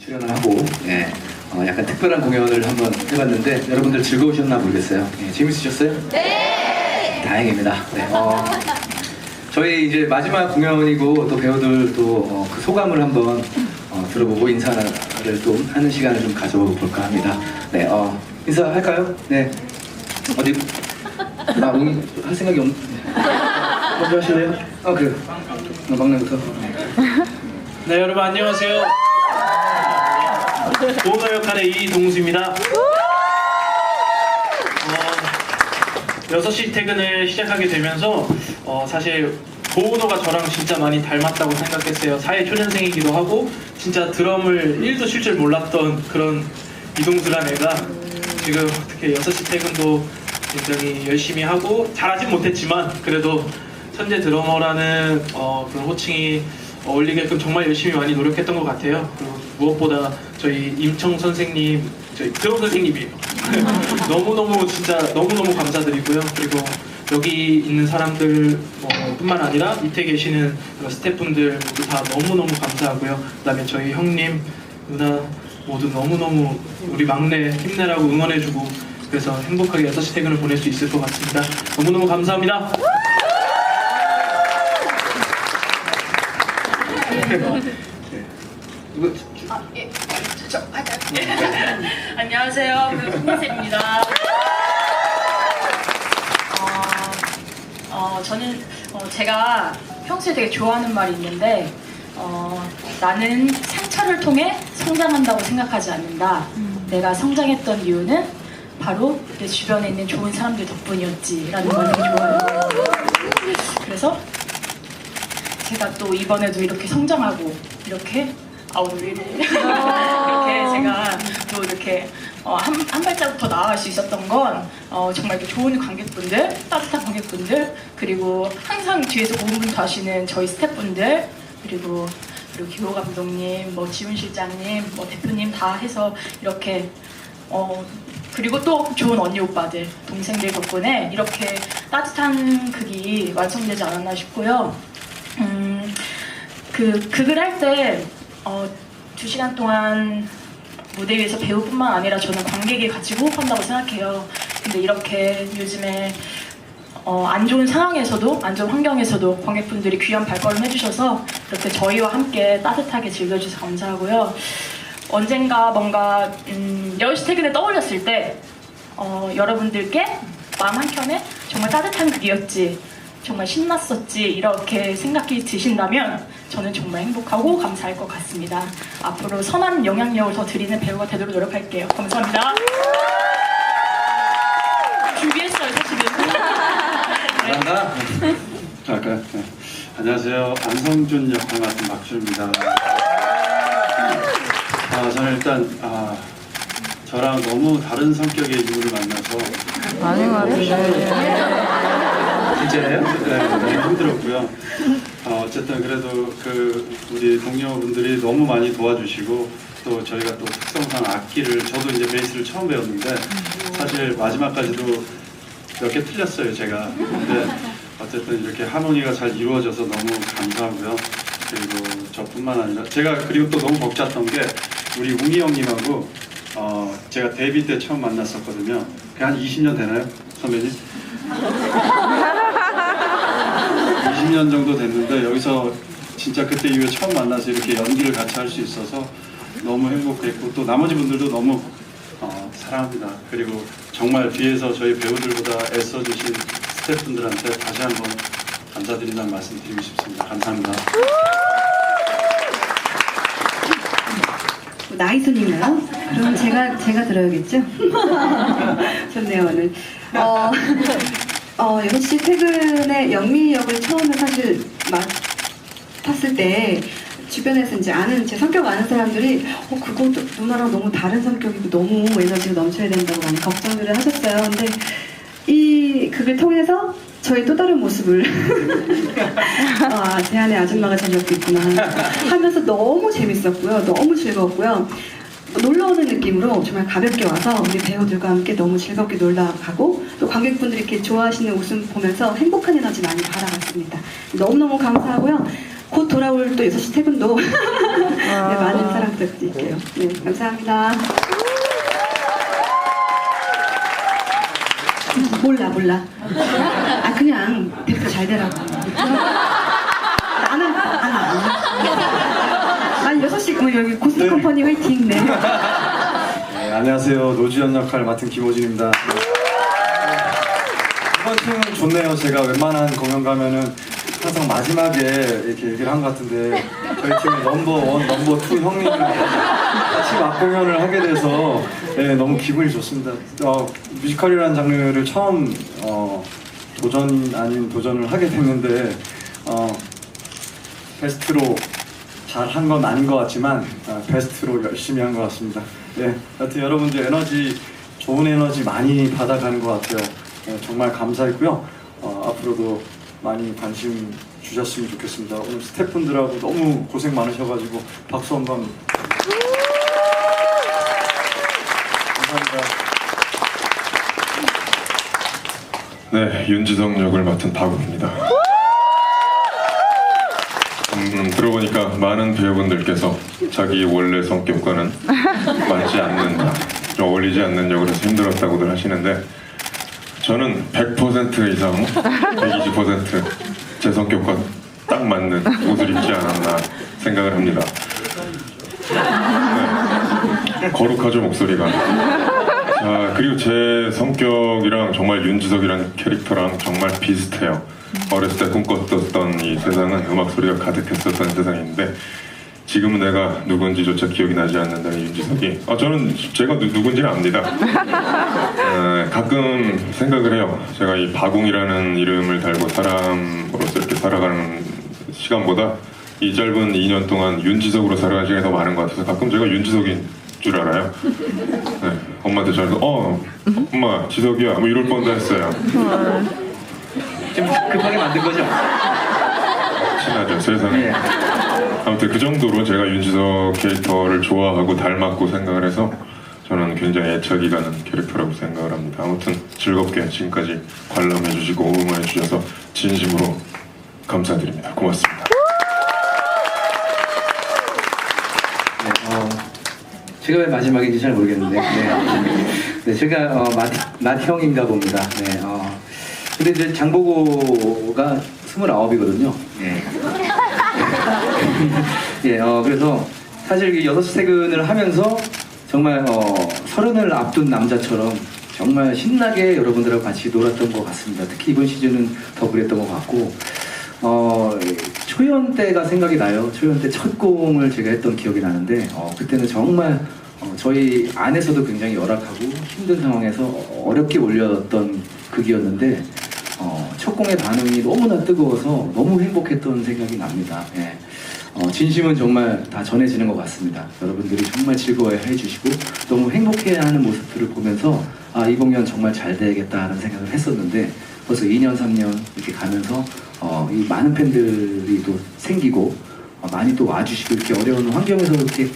출연을 하고 예, 어, 약간 특별한 공연을 한번 해봤는데 여러분들 즐거우셨나 모르겠어요. 예, 재밌으셨어요? 네. 다행입니다. 네, 어, 저희 이제 마지막 공연이고 또 배우들 또그 소감을 한번 어, 들어보고 인사를 좀 하는 시간을 좀 가져볼까 합니다. 네, 어, 인사할까요? 네. 어디? 아, 옹이 할 생각이 없. 먼저 하실래요? 아, 그 어, 막내부터. 네. 네 여러분 안녕하세요. 보너 역할의 이동수입니다. 어, 6시 퇴근을 시작하게 되면서 어, 사실 보우노가 저랑 진짜 많이 닮았다고 생각했어요. 사회 초년생이기도 하고 진짜 드럼을 1도 칠줄 몰랐던 그런 이동수란 애가 지금 어떻게 6시 퇴근도 굉장히 열심히 하고 잘하진 못했지만 그래도 천재 드러머라는 어, 그런 호칭이 어울리게끔 정말 열심히 많이 노력했던 것 같아요. 그리고 무엇보다 저희 임청 선생님, 저희 드럼 선생님이에요. 너무너무 진짜 너무너무 감사드리고요. 그리고 여기 있는 사람들 어, 뿐만 아니라 밑에 계시는 그 스태프분들 모두 다 너무너무 감사하고요. 그다음에 저희 형님, 누나 모두 너무너무 우리 막내 힘내라고 응원해주고 그래서 행복하게 6시 퇴근을 보낼 수 있을 것 같습니다. 너무너무 감사합니다. 이거 아, 예. 저, 저, 아, 자, 안녕하세요. 배우 손예슬입니다. 어, 어, 저는 어, 제가 평소에 되게 좋아하는 말이 있는데 어, 나는 상처를 통해 성장한다고 생각하지 않는다. 내가 성장했던 이유는 바로 내 주변에 있는 좋은 사람들 덕분이었지라는 걸 되게 좋아해요. 그래서 제가 또 이번에도 이렇게 성장하고 이렇게 왜 이래 이렇게 제가 또 이렇게 어, 한, 한 발자국 더 나아갈 수 있었던 건 어, 정말 이렇게 좋은 관객분들 따뜻한 관객분들 그리고 항상 뒤에서 고군분투 하시는 저희 스태프분들 그리고 그리고 기호 감독님 뭐 지훈 실장님 뭐 대표님 다 해서 이렇게 어, 그리고 또 좋은 언니 오빠들 동생들 덕분에 이렇게 따뜻한 극이 완성되지 않았나 싶고요. 음, 그 극을 할 때 어, 두 시간 동안 무대 위에서 배우뿐만 아니라 저는 관객이 같이 호흡한다고 생각해요. 근데 이렇게 요즘에 어, 안 좋은 상황에서도 안 좋은 환경에서도 관객분들이 귀한 발걸음 해주셔서 이렇게 저희와 함께 따뜻하게 즐겨주셔서 감사하고요. 언젠가 뭔가 음, 10시 퇴근에 떠올렸을 때 어, 여러분들께 마음 한켠에 정말 따뜻한 극이었지 정말 신났었지 이렇게 생각이 드신다면 저는 정말 행복하고 감사할 것 같습니다. 앞으로 선한 영향력을 더 드리는 배우가 되도록 노력할게요. 감사합니다. 준비했어요 사실은. 잘한다. 자, 그, 네. 안녕하세요. 안성준 역할 맡은 박주입니다. 아, 저는 일단 아, 저랑 너무 다른 성격의 인물을 만나서 아닌 것같 진짜예요? 네, 힘들었고요. 어, 어쨌든 그래도 그 우리 동료분들이 너무 많이 도와주시고 또 저희가 또 특성상 악기를 저도 이제 베이스를 처음 배웠는데 사실 마지막까지도 몇 개 틀렸어요 제가. 근데 어쨌든 이렇게 하모니가 잘 이루어져서 너무 감사하고요. 그리고 저뿐만 아니라 제가 그리고 또 너무 벅찼던 게 우리 웅이 형님하고 어, 제가 데뷔 때 처음 만났었거든요. 그게 한 20년 되나요, 선배님? 20년 정도 됐는데 여기서 진짜 그때 이후에 처음 만나서 이렇게 연기를 같이 할 수 있어서 너무 행복했고 또 나머지 분들도 너무 어, 사랑합니다. 그리고 정말 뒤에서 저희 배우들보다 애써주신 스태프분들한테 다시 한번 감사드린다는 말씀 드리고 싶습니다. 감사합니다. 나이순인가요? 그럼 제가 제가 들어야겠죠? 좋네요 오늘. 어, 어 6시 퇴근에 영미 역을 처음에 사실 맡았을 때 주변에서 이제 아는 제 성격 아는 사람들이 어 그거 누나랑 너무 다른 성격이고 너무 에너지가 넘쳐야 된다고 많이 걱정들을 하셨어요. 근데 이 극을 통해서 저희 또 다른 모습을 아, 제 안에 아줌마가 저녁도 있구나 하면서 너무 재밌었고요. 너무 즐거웠고요. 놀러 오는 느낌으로 정말 가볍게 와서 우리 배우들과 함께 너무 즐겁게 놀다 가고 또 관객분들이 이렇게 좋아하시는 웃음 보면서 행복한 에너지 많이 받아갔습니다. 너무너무 감사하고요. 곧 돌아올 또 6시 퇴근도 네, 많은 사랑. 부탁드릴게요. 네, 감사합니다. 몰라 몰라. 아 그냥 대표 잘 되라고. 나는 안 해. 난 6시 뭐 여기 고스트 컴퍼니 화이팅 네. 네, 안녕하세요. 노지연 역할 맡은 김호진입니다. 이번 팀은 좋네요. 제가 웬만한 공연 가면은 항상 마지막에 이렇게 얘기를 한 것 같은데 저희 팀의 넘버 원, 넘버 투 형님들 같이 막 공연을 하게 돼서 네, 너무 기분이 좋습니다. 어, 뮤지컬이라는 장르를 처음 어, 도전 아닌 도전을 하게 됐는데 어, 베스트로 잘한 건 아닌 것 같지만 아, 베스트로 열심히 한 것 같습니다. 네, 여튼 여러분들 에너지 좋은 에너지 많이 받아가는 것 같아요. 네, 정말 감사했고요. 어, 앞으로도 많이 관심 주셨으면 좋겠습니다. 오늘 스태프분들하고 너무 고생 많으셔가지고 박수 한 번 감사합니다. 네, 윤지성 역을 맡은 박우입니다. 음, 들어보니까 많은 배우분들께서 자기 원래 성격과는 맞지 않는다, 좀 어울리지 않는 역을 해서 힘들었다고들 하시는데 저는 100% 이상, 120%제 성격과 딱 맞는 옷을 입지 않았나 생각을 합니다. 네. 거룩하죠 목소리가. 자, 그리고 제 성격이랑 정말 윤지석이라는 캐릭터랑 정말 비슷해요. 어렸을 때 꿈꿨었던 이 세상은 음악 소리가 가득했었던 세상인데 지금은 내가 누군지조차 기억이 나지 않는다는 윤지석이 아, 저는 제가 누, 누군지는 압니다. 에, 가끔 생각을 해요. 제가 이 바공이라는 이름을 달고 사람으로서 이렇게 살아가는 시간보다 이 짧은 2년 동안 윤지석으로 살아가는 시간이 더 많은 것 같아서 가끔 제가 윤지석인 줄 알아요. 네, 엄마한테 전화해서 어 엄마 지석이야 뭐 이럴 뻔도 했어요. 좀 급하게 만든 거죠? 친하죠 세상에. 네. 아무튼 그 정도로 제가 윤지석 캐릭터를 좋아하고 닮았고 생각을 해서 저는 굉장히 애착이 가는 캐릭터라고 생각을 합니다. 아무튼 즐겁게 지금까지 관람해 주시고 응원해 주셔서 진심으로 감사드립니다. 고맙습니다. 네, 어, 제가 왜 마지막인지 잘 모르겠는데, 네, 네 제가 어, 맏, 맏형인가 봅니다. 네, 어, 근데 이제 장보고가 29이거든요. 예. 예, 어, 그래서 사실 이 6시 퇴근을 하면서 정말 어, 서른을 앞둔 남자처럼 정말 신나게 여러분들하고 같이 놀았던 것 같습니다. 특히 이번 시즌은 더 그랬던 것 같고, 어, 초연 때가 생각이 나요. 초연 때 첫 공을 제가 했던 기억이 나는데, 어, 그때는 정말 어, 저희 안에서도 굉장히 열악하고 힘든 상황에서 어렵게 올렸던 극이었는데, 어, 첫 공의 반응이 너무나 뜨거워서 너무 행복했던 생각이 납니다. 예. 어, 진심은 정말 다 전해지는 것 같습니다. 여러분들이 정말 즐거워해 해주시고 너무 행복해하는 모습들을 보면서 아, 이 공연 정말 잘 돼야겠다는 생각을 했었는데 벌써 2년, 3년 이렇게 가면서 어, 이 많은 팬들이 또 생기고 어, 많이 또 와주시고 이렇게 어려운 환경에서 이렇게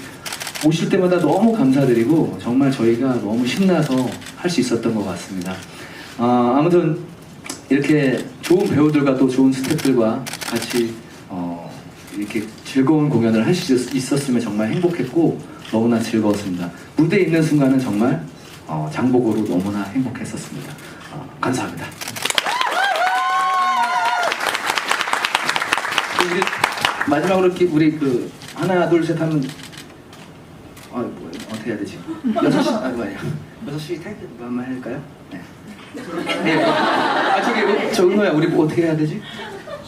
오실 때마다 너무 감사드리고 정말 저희가 너무 신나서 할 수 있었던 것 같습니다. 아, 아무튼 이렇게 좋은 배우들과 또 좋은 스태프들과 같이 어, 이렇게 즐거운 공연을 할 수 있었으면 정말 행복했고 너무나 즐거웠습니다. 무대에 있는 순간은 정말 어, 장보고로 너무나 행복했었습니다. 어, 감사합니다. 우리 마지막으로 이렇게 우리 그 하나 둘 셋 하면 아 뭐, 어떻게 해야 되지? 여섯 시 아이고 아니야 여섯 시 타이틀 한번 할까요? 네. 네. 아 저기 어, 저 은호야 우리 뭐 어떻게 해야 되지?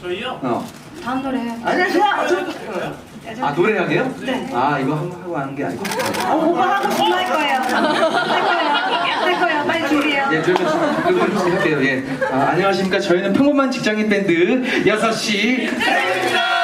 저희요? 어. 다음 노래. 아니 아니 아 노래하게요? 네. 아 이거 한번 하고 하는 게 아니고. 오빠 하고 싶으면 할 거예요. 할 거예요. 할 거예요. 준비해요. 예, 좀 할게요. 예. 아, 안녕하십니까. 저희는 평범한 직장인 밴드 6시 자, 갑시다.